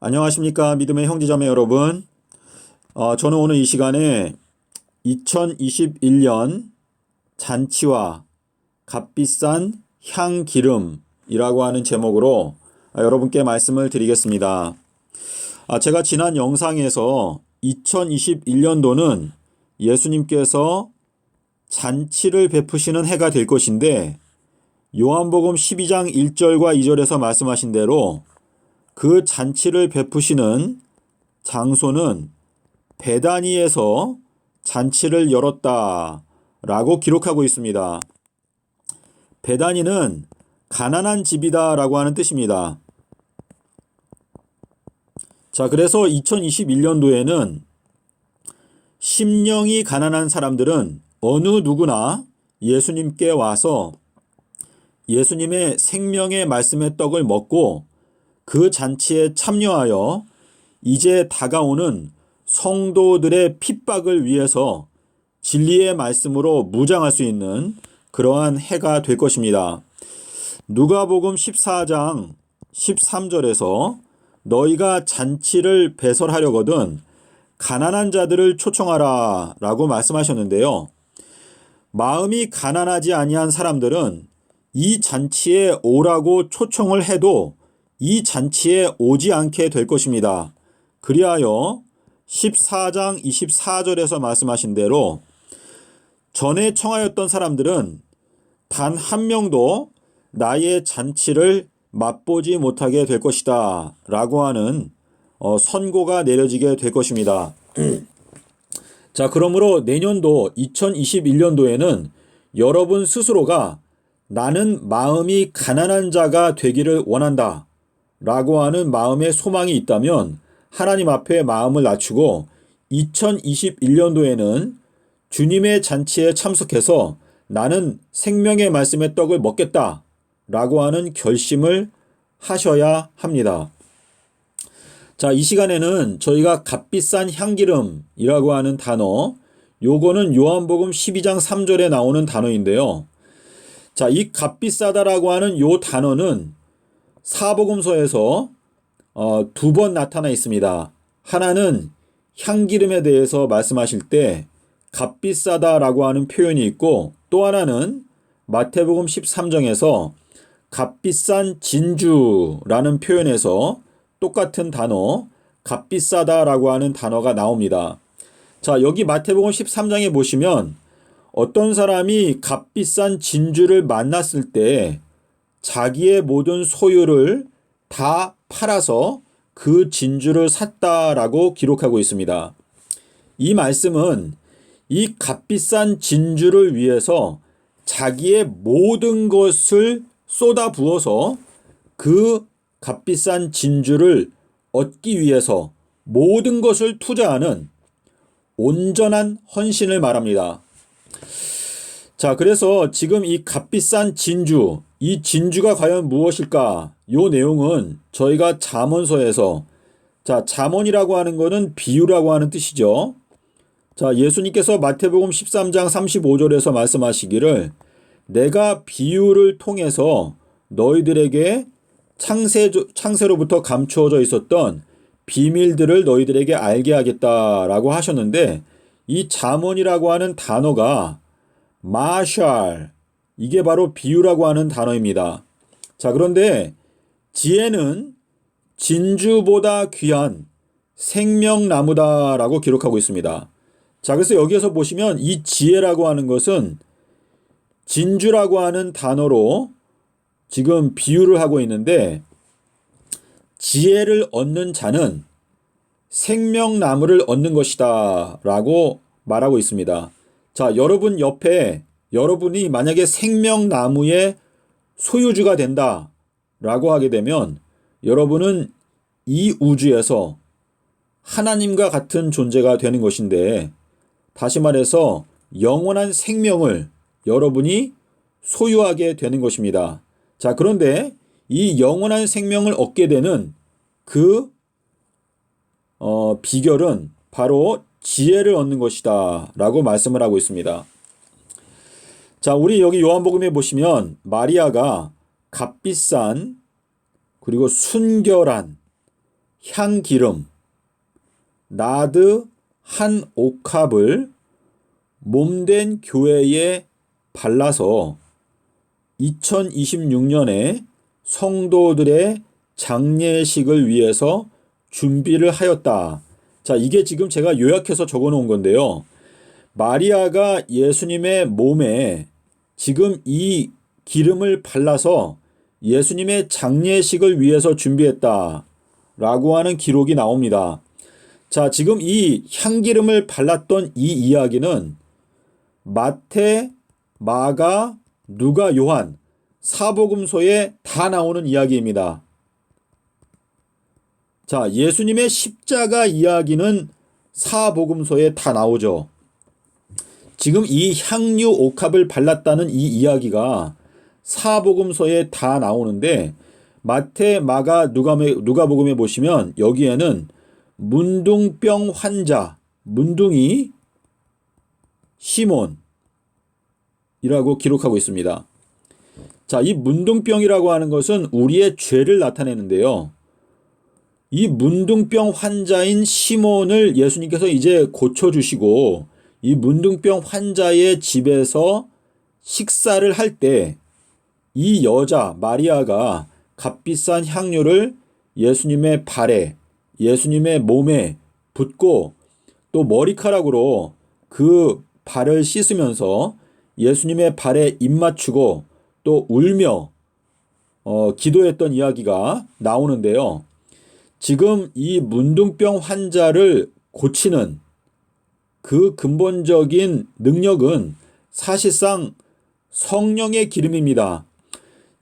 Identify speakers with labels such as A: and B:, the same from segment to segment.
A: 안녕하십니까 믿음의 형제자매 여러분. 어, 저는 오늘 이 시간에 2021년 잔치와 값비싼 향기름이라고 하는 제목으로 아, 여러분께 말씀을 드리겠습니다. 아, 제가 지난 영상에서 2021년도는 예수님께서 잔치를 베푸시는 해가 될 것인데 요한복음 12장 1절과 2절에서 말씀하신 대로 그 잔치를 베푸시는 장소는 베다니에서 잔치를 열었다 라고 기록하고 있습니다. 베다니는 가난한 집이다 라고 하는 뜻입니다. 자, 그래서 2021년도에는 심령이 가난한 사람들은 어느 누구나 예수님께 와서 예수님의 생명의 말씀의 떡을 먹고 그 잔치에 참여하여 이제 다가오는 성도들의 핍박을 위해서 진리의 말씀으로 무장할 수 있는 그러한 해가 될 것입니다. 누가복음 14장 13절에서 너희가 잔치를 배설하려거든 가난한 자들을 초청하라 라고 말씀하셨는데요. 마음이 가난하지 아니한 사람들은 이 잔치에 오라고 초청을 해도 이 잔치에 오지 않게 될 것입니다. 그리하여 14장 24절에서 말씀하신 대로 전에 청하였던 사람들은 단 한 명도 나의 잔치를 맛보지 못하게 될 것이다. 라고 하는 어, 선고가 내려지게 될 것입니다. 자, 그러므로 내년도 2021년도에는 여러분 스스로가 나는 마음이 가난한 자가 되기를 원한다. 라고 하는 마음의 소망이 있다면 하나님 앞에 마음을 낮추고 2021년도에는 주님의 잔치에 참석해서 나는 생명의 말씀의 떡을 먹겠다. 라고 하는 결심을 하셔야 합니다. 자, 이 시간에는 저희가 값비싼 향기름이라고 하는 단어, 요거는 요한복음 12장 3절에 나오는 단어인데요. 자, 이 값비싸다라고 하는 요 단어는 사복음서에서 어, 두 번 나타나 있습니다. 하나는 향기름에 대해서 말씀하실 때 값비싸다라고 하는 표현이 있고 또 하나는 마태복음 13장에서 값비싼 진주라는 표현에서 똑같은 단어 값비싸다라고 하는 단어가 나옵니다. 자, 여기 마태복음 13장에 보시면 어떤 사람이 값비싼 진주를 만났을 때 자기의 모든 소유를 다 팔아서 그 진주를 샀다라고 기록하고 있습니다. 이 말씀은 이 값비싼 진주를 위해서 자기의 모든 것을 쏟아 부어서 그 값비싼 진주를 얻기 위해서 모든 것을 투자하는 온전한 헌신을 말합니다. 자, 그래서 지금 이 값비싼 진주, 이 진주가 과연 무엇일까? 요 내용은 저희가 잠언서에서 자, 잠언이라고 하는 것은 비유라고 하는 뜻이죠. 자, 예수님께서 마태복음 13장 35절에서 말씀하시기를 내가 비유를 통해서 너희들에게 창세, 창세로부터 감추어져 있었던 비밀들을 너희들에게 알게 하겠다라고 하셨는데 이 잠언이라고 하는 단어가 마샬 이게 바로 비유라고 하는 단어입니다. 자, 그런데 지혜는 진주보다 귀한 생명나무다라고 기록하고 있습니다. 자, 그래서 여기에서 보시면 이 지혜라고 하는 것은 진주라고 하는 단어로 지금 비유를 하고 있는데 지혜를 얻는 자는 생명나무를 얻는 것이다 라고 말하고 있습니다. 자, 여러분 옆에 여러분이 만약에 생명나무의 소유주가 된다 라고 하게 되면 여러분은 이 우주에서 하나님과 같은 존재가 되는 것인데 다시 말해서 영원한 생명을 여러분이 소유하게 되는 것입니다. 자, 그런데 이 영원한 생명을 얻게 되는 그 어, 비결은 바로 지혜를 얻는 것이다 라고 말씀을 하고 있습니다. 자, 우리 여기 요한복음에 보시면 마리아가 값비싼 그리고 순결한 향기름, 나드 한 옥합을 몸된 교회에 발라서 2026년에 성도들의 장례식을 위해서 준비를 하였다. 자, 이게 지금 제가 요약해서 적어 놓은 건데요. 마리아가 예수님의 몸에 지금 이 기름을 발라서 예수님의 장례식을 위해서 준비했다. 라고 하는 기록이 나옵니다. 자, 지금 이 향기름을 발랐던 이 이야기는 마태, 마가, 누가, 요한 사복음서에 다 나오는 이야기입니다. 자, 예수님의 십자가 이야기는 사복음서에 다 나오죠. 지금 이 향유 옥합을 발랐다는 이 이야기가 사복음서에 다 나오는데 마태, 마가, 누가복음에 보시면 여기에는 문둥병 환자, 문둥이 시몬이라고 기록하고 있습니다. 자, 이 문둥병이라고 하는 것은 우리의 죄를 나타내는데요. 이 문둥병 환자인 시몬을 예수님께서 이제 고쳐주시고 이 문둥병 환자의 집에서 식사를 할 때 이 여자 마리아가 값비싼 향료를 예수님의 발에 예수님의 몸에 붓고 또 머리카락으로 그 발을 씻으면서 예수님의 발에 입 맞추고 또 울며 어, 기도했던 이야기가 나오는데요. 지금 이 문둥병 환자를 고치는 그 근본적인 능력은 사실상 성령의 기름입니다.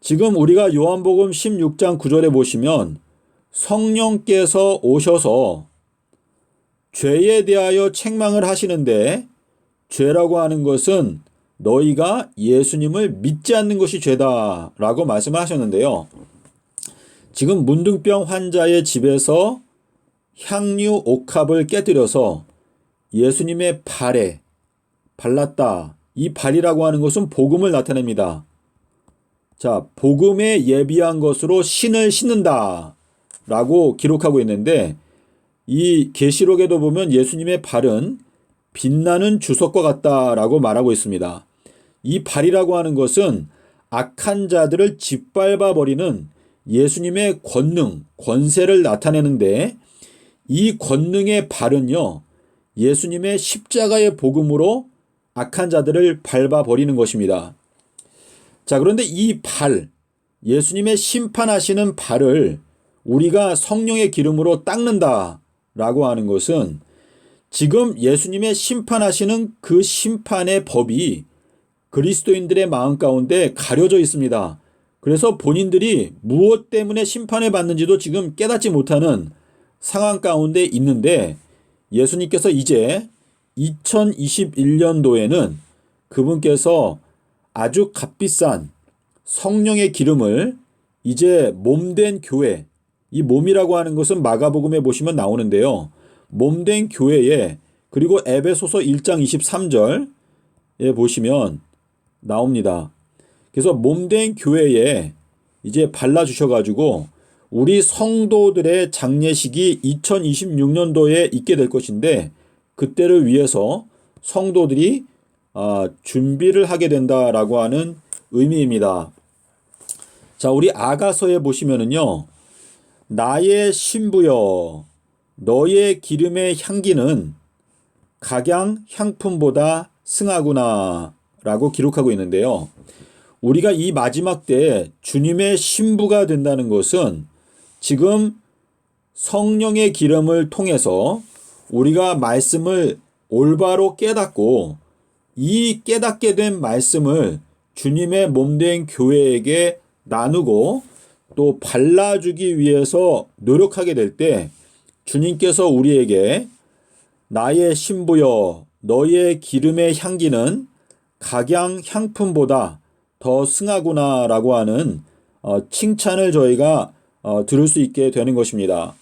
A: 지금 우리가 요한복음 16장 9절에 보시면 성령께서 오셔서 죄에 대하여 책망을 하시는데 죄라고 하는 것은 너희가 예수님을 믿지 않는 것이 죄다 라고 말씀을 하셨는데요. 지금 문둥병 환자의 집에서 향유 옥합을 깨뜨려서 예수님의 발에 발랐다. 이 발이라고 하는 것은 복음을 나타냅니다. 자, 복음에 예비한 것으로 신을 신는다. 라고 기록하고 있는데 이 계시록에도 보면 예수님의 발은 빛나는 주석과 같다라고 말하고 있습니다. 이 발이라고 하는 것은 악한 자들을 짓밟아 버리는 예수님의 권능, 권세를 나타내는데 이 권능의 발은요. 예수님의 십자가의 복음으로 악한 자들을 밟아 버리는 것입니다. 자, 그런데 이 발, 예수님의 심판하시는 발을 우리가 성령의 기름으로 닦는다 라고 하는 것은 지금 예수님의 심판하시는 그 심판의 법이 그리스도인들의 마음 가운데 가려져 있습니다. 그래서 본인들이 무엇 때문에 심판을 받는지도 지금 깨닫지 못하는 상황 가운데 있는데 예수님께서 이제 2021년도에는 그분께서 아주 값비싼 성령의 기름을 이제 몸된 교회, 이 몸이라고 하는 것은 마가복음에 보시면 나오는데요. 몸된 교회에 그리고 에베소서 1장 23절에 보시면 나옵니다. 그래서 몸된 교회에 이제 발라 주셔 가지고 우리 성도들의 장례식이 2026년도에 있게 될 것인데 그때를 위해서 성도들이 아, 준비를 하게 된다라고 하는 의미입니다. 자, 우리 아가서에 보시면은요. 나의 신부여 너의 기름의 향기는 각양 향품보다 승하구나 라고 기록하고 있는데요. 우리가 이 마지막 때 주님의 신부가 된다는 것은 지금 성령의 기름을 통해서 우리가 말씀을 올바로 깨닫고 이 깨닫게 된 말씀을 주님의 몸된 교회에게 나누고 또 발라주기 위해서 노력하게 될 때 주님께서 우리에게 나의 신부여 너의 기름의 향기는 각양 향품보다 더 승하구나라고 하는 어, 칭찬을 저희가 어, 들을 수 있게 되는 것입니다.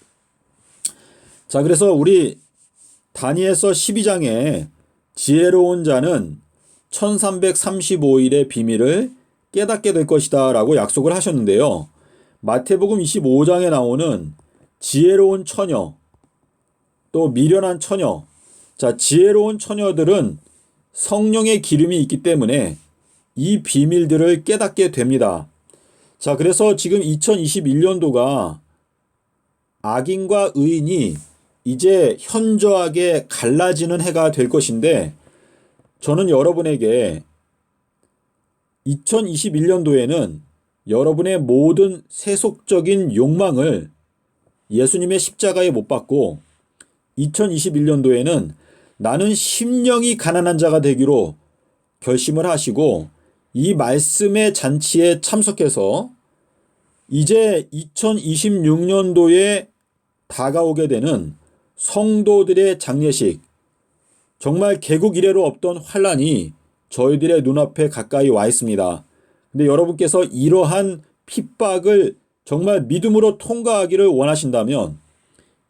A: 자, 그래서 우리 다니엘서 12장에 지혜로운 자는 1335일의 비밀을 깨닫게 될 것이다 라고 약속을 하셨는데요. 마태복음 25장에 나오는 지혜로운 처녀, 또 미련한 처녀. 자, 지혜로운 처녀들은 성령의 기름이 있기 때문에 이 비밀들을 깨닫게 됩니다. 자, 그래서 지금 2021년도가 악인과 의인이 이제 현저하게 갈라지는 해가 될 것인데 저는 여러분에게 2021년도에는 여러분의 모든 세속적인 욕망을 예수님의 십자가에 못 박고 2021년도에는 나는 심령이 가난한 자가 되기로 결심을 하시고 이 말씀의 잔치에 참석해서 이제 2026년도에 다가오게 되는 성도들의 장례식, 정말 개국 이래로 없던 환란이 저희들의 눈앞에 가까이 와 있습니다. 근데 여러분께서 이러한 핍박을 정말 믿음으로 통과하기를 원하신다면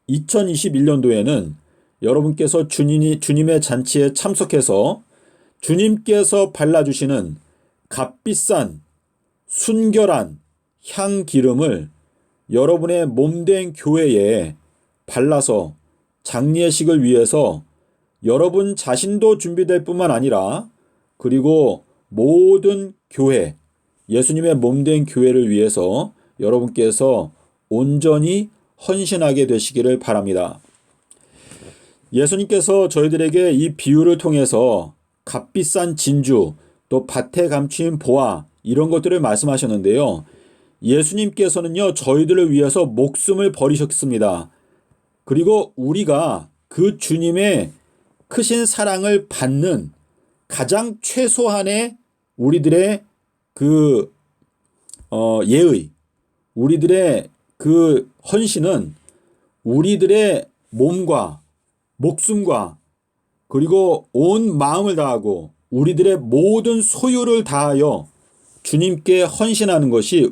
A: 2021년도에는 여러분께서 주님이, 주님의 잔치에 참석해서 주님께서 발라주시는 값비싼 순결한 향 기름을 여러분의 몸된 교회에 발라서 장례식을 위해서 여러분 자신도 준비될 뿐만 아니라 그리고 모든 교회, 예수님의 몸된 교회를 위해서 여러분께서 온전히 헌신하게 되시기를 바랍니다. 예수님께서 저희들에게 이 비유를 통해서 값비싼 진주, 또 밭에 감추인 보화, 이런 것들을 말씀하셨는데요. 예수님께서는요, 저희들을 위해서 목숨을 버리셨습니다. 그리고 우리가 그 주님의 크신 사랑을 받는 가장 최소한의 우리들의 그, 어, 예의, 우리들의 그 헌신은 우리들의 몸과 목숨과 그리고 온 마음을 다하고 우리들의 모든 소유를 다하여 주님께 헌신하는 것이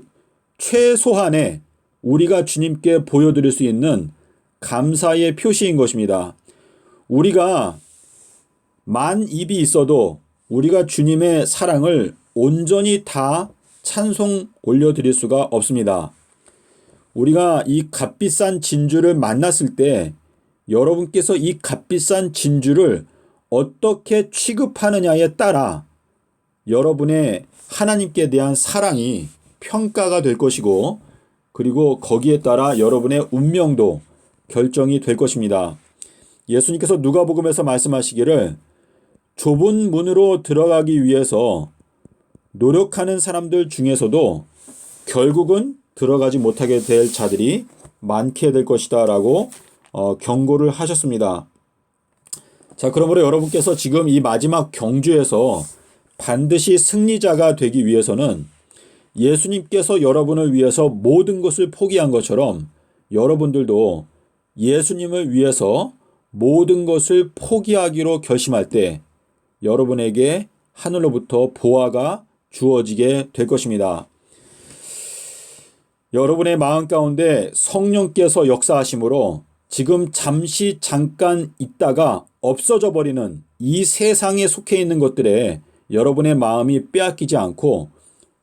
A: 최소한의 우리가 주님께 보여드릴 수 있는 감사의 표시인 것입니다. 우리가 만 입이 있어도 우리가 주님의 사랑을 온전히 다 찬송 올려드릴 수가 없습니다. 우리가 이 값비싼 진주를 만났을 때 여러분께서 이 값비싼 진주를 어떻게 취급하느냐에 따라 여러분의 하나님께 대한 사랑이 평가가 될 것이고 그리고 거기에 따라 여러분의 운명도 결정이 될 것입니다. 예수님께서 누가복음에서 말씀하시기를 좁은 문으로 들어가기 위해서 노력하는 사람들 중에서도 결국은 들어가지 못하게 될 자들이 많게 될 것이다 라고 어, 경고를 하셨습니다. 자, 그러므로 여러분께서 지금 이 마지막 경주에서 반드시 승리자가 되기 위해서는 예수님께서 여러분을 위해서 모든 것을 포기한 것처럼 여러분들도 예수님을 위해서 모든 것을 포기하기로 결심할 때 여러분에게 하늘로부터 보화가 주어지게 될 것입니다. 여러분의 마음 가운데 성령께서 역사하심으로 지금 잠시 잠깐 있다가 없어져 버리는 이 세상에 속해 있는 것들에 여러분의 마음이 빼앗기지 않고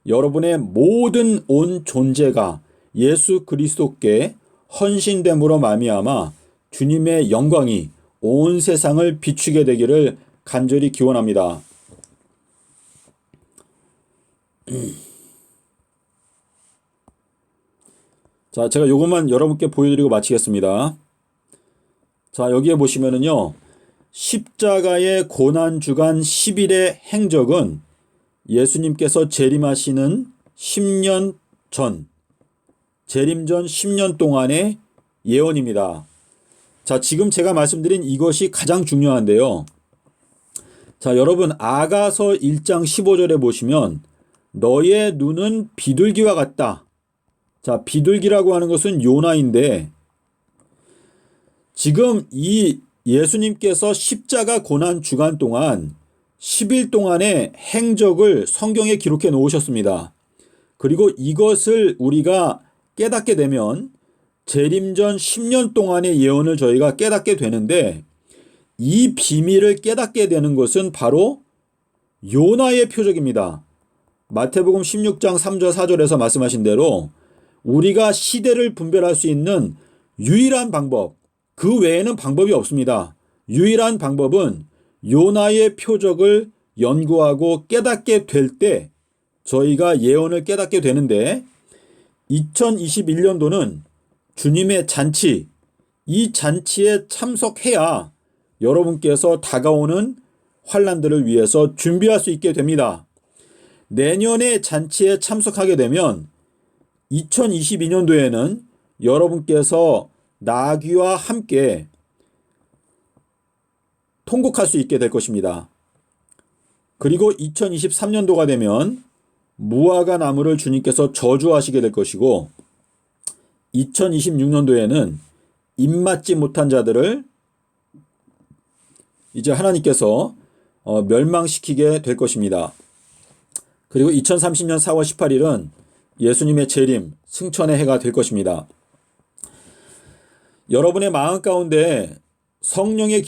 A: 여러분의 모든 온 존재가 예수 그리스도께 헌신됨으로 말미암아 주님의 영광이 온 세상을 비추게 되기를 간절히 기원합니다. 자, 제가 요것만 여러분께 보여드리고 마치겠습니다. 자, 여기에 보시면은요, 십자가의 고난 주간 10일의 행적은 예수님께서 재림하시는 10년 전, 재림 전 10년 동안의 예언입니다. 자, 지금 제가 말씀드린 이것이 가장 중요한데요. 자, 여러분, 아가서 1장 15절에 보시면, 너의 눈은 비둘기와 같다. 자, 비둘기라고 하는 것은 요나인데, 지금 이 예수님께서 십자가 고난 주간 동안 10일 동안의 행적을 성경에 기록해 놓으셨습니다. 그리고 이것을 우리가 깨닫게 되면 재림전 10년 동안의 예언을 저희가 깨닫게 되는데 이 비밀을 깨닫게 되는 것은 바로 요나의 표적입니다. 마태복음 16장 3절 4절에서 말씀하신 대로 우리가 시대를 분별할 수 있는 유일한 방법, 그 외에는 방법이 없습니다. 유일한 방법은 요나의 표적을 연구하고 깨닫게 될 때 저희가 예언을 깨닫게 되는데 2021년도는 주님의 잔치, 이 잔치에 참석해야 여러분께서 다가오는 환란들을 위해서 준비할 수 있게 됩니다. 내년에 잔치에 참석하게 되면 2022년도에는 여러분께서 나귀와 함께 통곡할 수 있게 될 것입니다. 그리고 2023년도가 되면 무화과 나무를 주님께서 저주하시게 될 것이고 2026년도에는 입맞지 못한 자들을 이제 하나님께서 어, 멸망시키게 될 것입니다. 그리고 2030년 4월 18일은 예수님의 재림, 승천의 해가 될 것입니다. 여러분의 마음 가운데 성령의